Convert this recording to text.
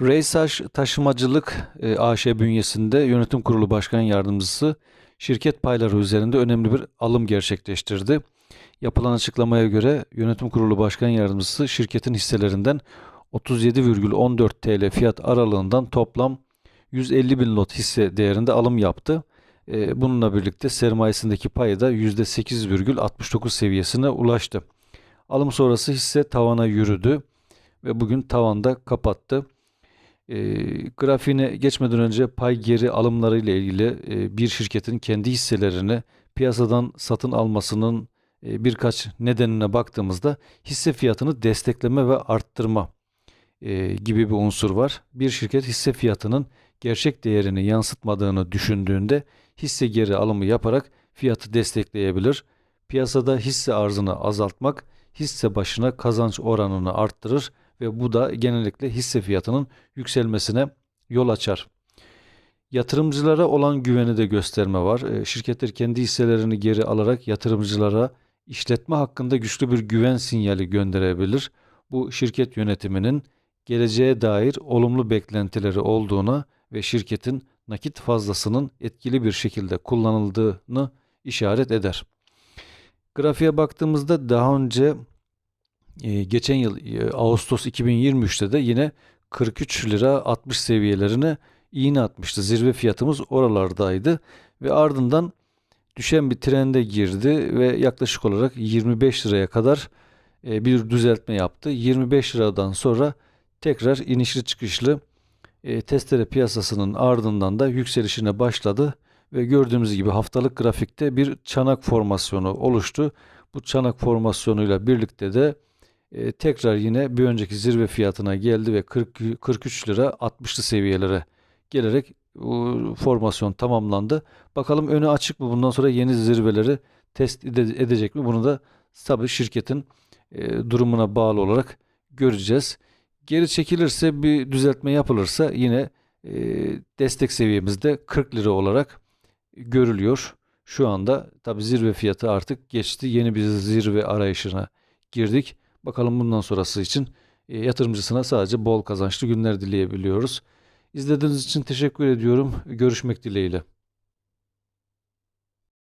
Reysaş Taşımacılık e, AŞ bünyesinde yönetim kurulu başkan yardımcısı şirket payları üzerinde önemli bir alım gerçekleştirdi. Yapılan açıklamaya göre yönetim kurulu başkan yardımcısı şirketin hisselerinden 37,14 TL fiyat aralığından toplam 150 bin lot hisse değerinde alım yaptı. E, Bununla birlikte sermayesindeki payı da %8,69 seviyesine ulaştı. Alım sonrası hisse tavana yürüdü ve bugün tavanda kapattı. E, grafiğine geçmeden önce pay geri alımları ile ilgili e, bir şirketin kendi hisselerini piyasadan satın almasının e, birkaç nedenine baktığımızda hisse fiyatını destekleme ve arttırma e, gibi bir unsur var. Bir şirket hisse fiyatının gerçek değerini yansıtmadığını düşündüğünde hisse geri alımı yaparak fiyatı destekleyebilir. Piyasada hisse arzını azaltmak hisse başına kazanç oranını arttırır ve bu da genellikle hisse fiyatının yükselmesine yol açar. Yatırımcılara olan güveni de gösterme var. E, Şirketler kendi hisselerini geri alarak yatırımcılara işletme hakkında güçlü bir güven sinyali gönderebilir. Bu şirket yönetiminin geleceğe dair olumlu beklentileri olduğuna ve şirketin nakit fazlasının etkili bir şekilde kullanıldığını işaret eder. Grafiğe baktığımızda daha önce geçen yıl e, Ağustos 2023'te de yine 43 lira 60 seviyelerine iğne atmıştı. Zirve fiyatımız oralardaydı ve ardından düşen bir trende girdi ve yaklaşık olarak 25 liraya kadar e, bir düzeltme yaptı. 25 liradan sonra tekrar inişli çıkışlı e, testere piyasasının ardından da yükselişine başladı ve gördüğümüz gibi haftalık grafikte bir çanak formasyonu oluştu. Bu çanak formasyonuyla birlikte de e, tekrar yine bir önceki zirve fiyatına geldi ve 40, 43 lira 60'lı seviyelere gelerek formasyon tamamlandı. Bakalım önü açık mı? Bundan sonra yeni zirveleri test ede- edecek mi? Bunu da tabii şirketin e, durumuna bağlı olarak göreceğiz. Geri çekilirse bir düzeltme yapılırsa yine e, destek seviyemizde 40 lira olarak görülüyor. Şu anda tabii zirve fiyatı artık geçti. Yeni bir zirve arayışına girdik. Bakalım bundan sonrası için e, yatırımcısına sadece bol kazançlı günler dileyebiliyoruz. İzlediğiniz için teşekkür ediyorum. Görüşmek dileğiyle.